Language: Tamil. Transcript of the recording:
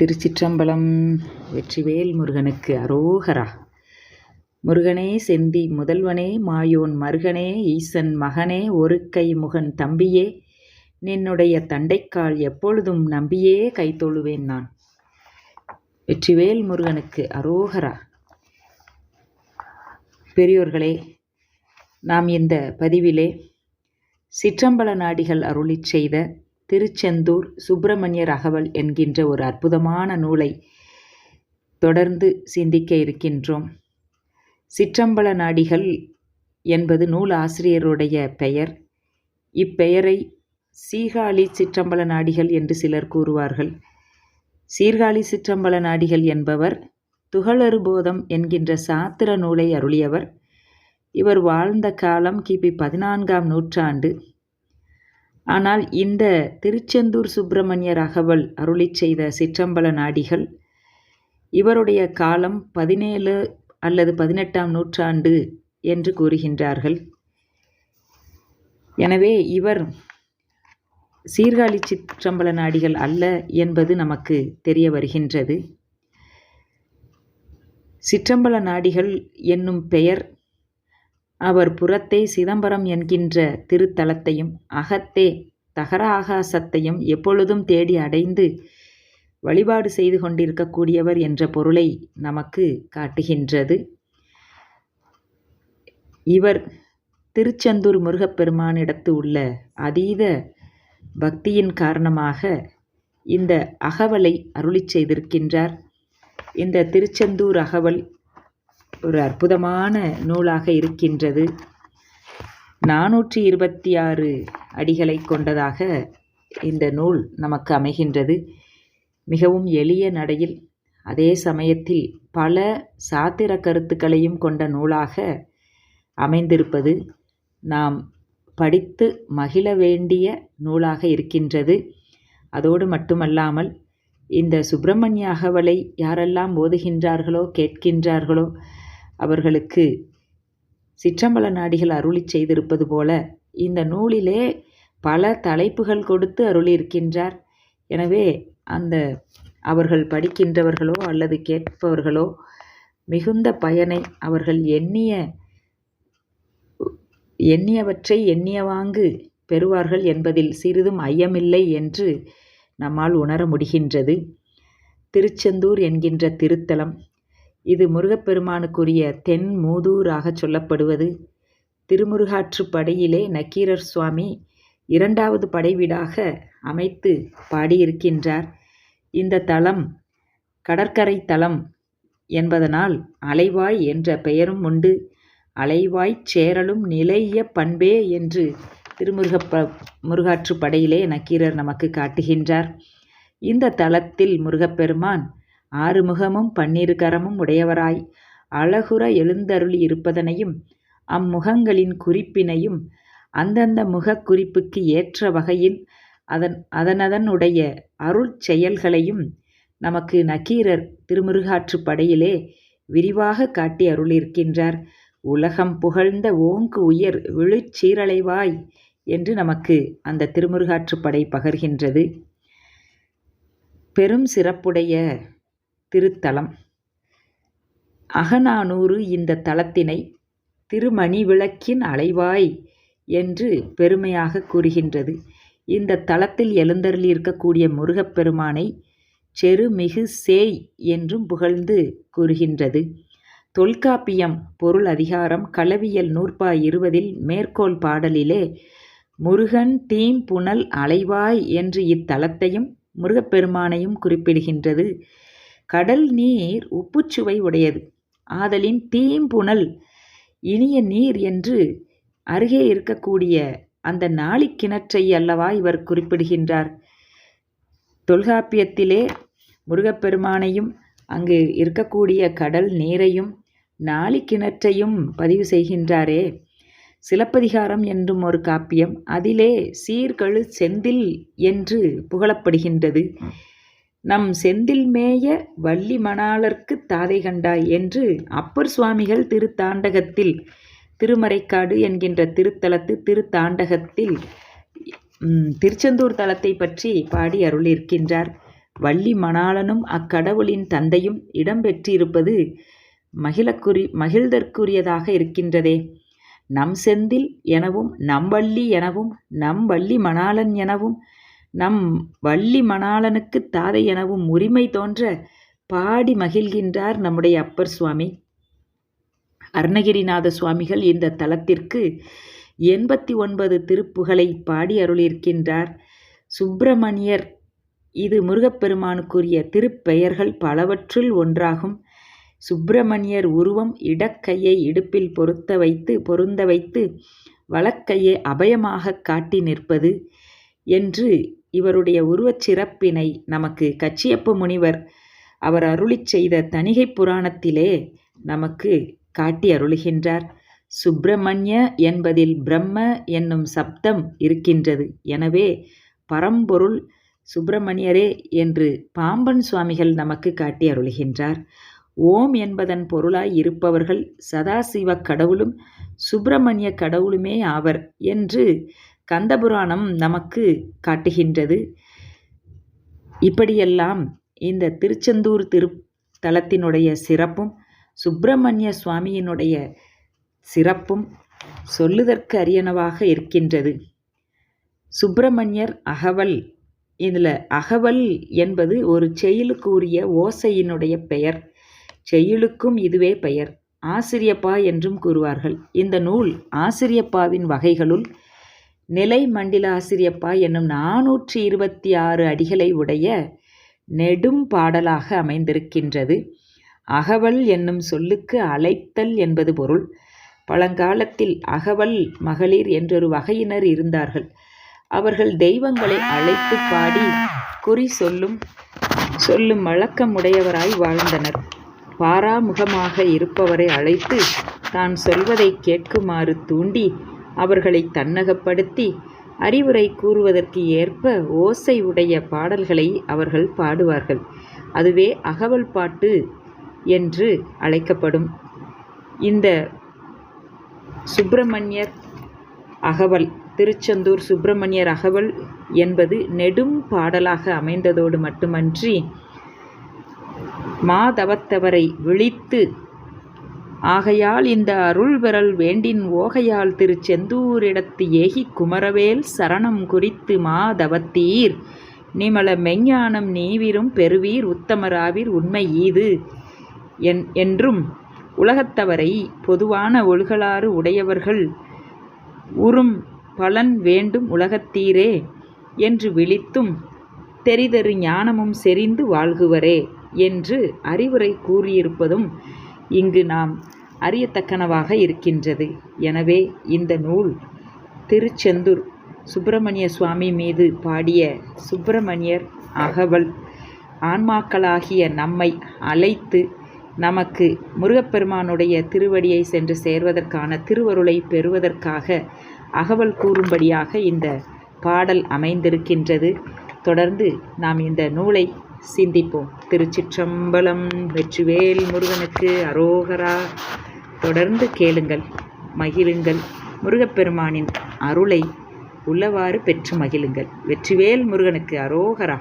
திருச்சிற்றம்பலம் வெற்றிவேல் முருகனுக்கு அரோகரா. முருகனே செந்தி முதல்வனே மாயோன் மருகனே ஈசன் மகனே ஒரு கை முகன் தம்பியே நின்னுடைய தண்டைக்கால் எப்பொழுதும் நம்பியே கைத்தொழுவேன் நான். வெற்றிவேல் முருகனுக்கு அரோகரா. பெரியோர்களே நாம் இந்த பதிவிலே சிற்றம்பல நாடிகள் அருளிச் செய்த திருச்செந்தூர் சுப்பிரமணியர் ரகவல் என்கின்ற ஒரு அற்புதமான நூலை தொடர்ந்து சிந்திக்க இருக்கின்றோம். சிற்றம்பல நாடிகள் என்பது நூல் ஆசிரியருடைய பெயர். இப்பெயரை சீர்காழி சிற்றம்பல நாடிகள் என்று சிலர் கூறுவார்கள். சீர்காழி சிற்றம்பல நாடிகள் என்பவர் துகளறுபோதம் என்கின்ற சாத்திர நூலை அருளியவர். இவர் வாழ்ந்த காலம் கிபி பதினான்காம் நூற்றாண்டு. ஆனால் இந்த திருச்செந்தூர் சுப்பிரமணியர் அகவல் அருளி செய்த சிற்றம்பல நாடிகள் இவருடைய காலம் பதினேழு அல்லது பதினெட்டாம் நூற்றாண்டு என்று கூறுகின்றார்கள். எனவே இவர் சீர்காழி சிற்றம்பல நாடிகள் அல்ல என்பது நமக்கு தெரிய வருகின்றது. சிற்றம்பல நாடிகள் என்னும் பெயர் அவர் புறத்தே சிதம்பரம் என்கின்ற திருத்தலத்தையும் அகத்தே தகர ஆகாசத்தையும் எப்பொழுதும் தேடி அடைந்து வழிபாடு செய்து கொண்டிருக்கக்கூடியவர் என்ற பொருளை நமக்கு காட்டுகின்றது. இவர் திருச்செந்தூர் முருகப்பெருமானிடத்து உள்ள அதீத பக்தியின் காரணமாக இந்த அகவலை அருளிச் செய்திருக்கின்றார். இந்த திருச்செந்தூர் அகவல் ஒரு அற்புதமான நூலாக இருக்கின்றது. நானூற்றி இருபத்தி ஆறு அடிகளை கொண்டதாக இந்த நூல் நமக்கு அமைகின்றது. மிகவும் எளிய நடையில் அதே சமயத்தில் பல சாத்திர கருத்துக்களையும் கொண்ட நூலாக அமைந்திருப்பது நாம் படித்து மகிழ வேண்டிய நூலாக இருக்கின்றது. அதோடு மட்டுமல்லாமல் இந்த சுப்பிரமணிய அகவலை யாரெல்லாம் ஓதுகின்றார்களோ கேட்கின்றார்களோ அவர்களுக்கு சிற்றம்பல நாடிகள் அருளி செய்திருப்பது போல இந்த நூலிலே பல தலைப்புகள் கொடுத்து அருளியிருக்கின்றார். எனவே அந்த அவர்கள் படிக்கின்றவர்களோ அல்லது கேட்பவர்களோ மிகுந்த பயனை அவர்கள் எண்ணிய எண்ணியவற்றை எண்ணியவாங்கு பெறுவார்கள் என்பதில் சிறிதும் ஐயமில்லை என்று நம்மால் உணர முடிகின்றது. திருச்செந்தூர் என்கின்ற திருத்தலம் இது முருகப்பெருமானுக்குரிய தென் மூதூராகச் சொல்லப்படுவது. திருமுருகாற்று படையிலே நக்கீரர் சுவாமி இரண்டாவது படைவீடாக அமைத்து பாடியிருக்கின்றார். இந்த தலம் கடற்கரை தலம் என்பதனால் அலைவாய் என்ற பெயரும் உண்டு. அலைவாய்ச் சேரலும் நிலைய பண்பே என்று திருமுருகப்ப முருகாற்று படையிலே நக்கீரர் நமக்கு காட்டுகின்றார். இந்த தலத்தில் முருகப்பெருமான் ஆறுமுகமும் பன்னிரு கரமும் உடையவராய். அழகுற எழுந்தருளி இருப்பதனையும் அம்முகங்களின் குறிப்பினையும் அந்தந்த முகக் குறிப்புக்கு ஏற்ற வகையில் அதன் அதனதனுடைய அருள் செயல்களையும் நமக்கு நக்கீரர் திருமுருகாற்றுப் படையிலே விரிவாக காட்டி அருளிருக்கின்றார் உலகம் புகழ்ந்த ஓங்கு உயர் விழுச்சீரலைவாய் என்று நமக்கு அந்த திருமுருகாற்றுப் படை பகர்கின்றது. பெரும் சிறப்புடைய திருத்தலம். அகநானூறு இந்த தலத்தினை திருமணி விளக்கின் அலைவாய் என்று பெருமையாக கூறுகின்றது. இந்த தலத்தில் எழுந்தருளியிருக்கக்கூடிய முருகப்பெருமானை செருமிகு சேய் என்றும் புகழ்ந்து கூறுகின்றது. தொல்காப்பியம் பொருள் அதிகாரம் களவியல் நூற்பா இருபதில் மேற்கோள் பாடலிலே முருகன் தீம் புனல் அலைவாய் என்று இத்தலத்தையும் முருகப்பெருமானையும் குறிப்பிடுகின்றது. கடல் நீர் உப்புச்சுவை உடையது. ஆதலின் தீம்புணல் இனிய நீர் என்று அருகே இருக்கக்கூடிய அந்த நாளிக்கிணற்றை அல்லவா இவர் குறிப்பிடுகின்றார். தொல்காப்பியத்திலே முருகப்பெருமானையும் அங்கு இருக்கக்கூடிய கடல் நீரையும் நாளிக்கிணற்றையும் பதிவு செய்கின்றாரே. சிலப்பதிகாரம் என்றும் ஒரு காப்பியம் அதிலே சீர்கழு செந்தில் என்று புகழப்படுகின்றது. நம் செந்தில் மேய வள்ளி மணாளர்க்கு தாதை கண்டாய் என்று அப்பர் சுவாமிகள் திருத்தாண்டகத்தில் திருமறைக்காடு என்கின்ற திருத்தலத்து திருத்தாண்டகத்தில் திருச்செந்தூர் தலத்தை பற்றி பாடி அருளிருக்கின்றார் வள்ளி மணாளனும் அக்கடவுளின் தந்தையும் இடம்பெற்றிருப்பது மகிழக்குரி மகிழ்தற்குரியதாக இருக்கின்றதே. நம் செந்தில் எனவும் நம் வள்ளி எனவும் நம் வள்ளி மணாளன் எனவும் நம் வள்ளி மணாளனுக்குத் தாதை எனவும் உரிமை தோன்ற பாடி மகிழ்கின்றார் நம்முடைய அப்பர் சுவாமி. அருணகிரிநாத சுவாமிகள் இந்த தலத்திற்கு எண்பத்தி ஒன்பது திருப்புகளை பாடி அருளியிருக்கின்றார். சுப்பிரமணியர் இது முருகப்பெருமானுக்குரிய திருப்பெயர்கள் பலவற்றுள் ஒன்றாகும். சுப்பிரமணியர் உருவம் இடக்கையை இடுப்பில் பொருத்த வைத்து பொருந்த வைத்து வழக்கையை அபயமாக காட்டி நிற்பது என்று இவருடைய உருவச் சிறப்பினை நமக்கு கச்சியப்ப முனிவர் அவர் அருளிச் செய்த தணிகை புராணத்திலே நமக்கு காட்டி அருளுகின்றார். சுப்பிரமணிய என்பதில் பிரம்ம என்னும் சப்தம் இருக்கின்றது. எனவே பரம்பொருள் சுப்பிரமணியரே என்று பாம்பன் சுவாமிகள் நமக்கு காட்டி அருளுகின்றார். ஓம் என்பதன் பொருளாய் இருப்பவர்கள் சதாசிவ கடவுளும் சுப்பிரமணிய கடவுளுமே ஆவர் என்று கந்தபுராணம் நமக்கு காட்டுகின்றது. இப்படியெல்லாம் இந்த திருச்செந்தூர் திருத்தலத்தினுடைய சிறப்பும் சுப்பிரமணிய சுவாமியினுடைய சிறப்பும் சொல்லுதற்கு அரியனவாக இருக்கின்றது. சுப்பிரமணியர் அகவல் இதில் அகவல் என்பது ஒரு செயலுக்குரிய ஓசையினுடைய பெயர். செயலுக்கும் இதுவே பெயர். ஆசிரியப்பா என்றும் கூறுவார்கள். இந்த நூல் ஆசிரியப்பாவின் வகைகளுள் நிலை மண்டில ஆசிரியப்பா என்னும் நானூற்றி இருபத்தி ஆறு அடிகளை உடைய நெடும் பாடலாக அமைந்திருக்கின்றது. அகவல் என்னும் சொல்லுக்கு அழைத்தல் என்பது பொருள். பழங்காலத்தில் அகவல் மகளிர் என்றொரு வகையினர் இருந்தார்கள். அவர்கள் தெய்வங்களை அழைத்து பாடி குறி சொல்லும் சொல்லும் வழக்கமுடையவராய் வாழ்ந்தனர். பாராமுகமாக இருப்பவரை அழைத்து தான் சொல்வதை கேட்குமாறு தூண்டி அவர்களை தன்னகப்படுத்தி அறிவுரை கூறுவதற்கு ஏற்ப ஓசை உடைய பாடல்களை அவர்கள் பாடுவார்கள். அதுவே அகவல் பாட்டு என்று அழைக்கப்படும். இந்த சுப்பிரமணியர் அகவல் திருச்செந்தூர் சுப்பிரமணியர் அகவல் என்பது நெடும் பாடலாக அமைந்ததோடு மட்டுமன்றி மாதவத்தவரை விழித்து ஆகையால் இந்த அருள்வரல் வேண்டின் ஓகையால் திருச்செந்தூரிடத்து ஏகி குமரவேல் சரணம் குறித்து மாதவத்தீர். நிமல மெஞ்ஞானம் நீவிரும் பெருவீர் உத்தமராவீர் உண்மை ஈது. என் என்றும் உலகத்தவரை பொதுவான ஒழுகலாறு உடையவர்கள் உறும் பலன் வேண்டும் உலகத்தீரே என்று விழித்தும் தெரிதரு ஞானமும் செறிந்து வாழ்குவரே என்று அறிவுரை கூறியிருப்பதும் இங்கு நாம் அறியத்தக்கனவாக இருக்கின்றது. எனவே இந்த நூல் திருச்செந்தூர் சுப்பிரமணிய சுவாமி மீது பாடிய சுப்பிரமணியர் அகவல் ஆன்மாக்களாகிய நம்மை அழைத்து நமக்கு முருகப்பெருமானுடைய திருவடியை சென்று சேர்வதற்கான திருவருளை பெறுவதற்காக அகவல் கூறும்படியாக இந்த பாடல் அமைந்திருக்கின்றது. தொடர்ந்து நாம் இந்த நூலை சிந்திப்போம். திருச்சிற்றம்பலம் வெற்றிவேல் முருகனுக்கு அரோகரா. தொடர்ந்து கேளுங்கள் மகிழுங்கள். முருகப்பெருமானின் அருளை உள்ளவாறு பெற்று மகிழுங்கள். வெற்றிவேல் முருகனுக்கு அரோகரா.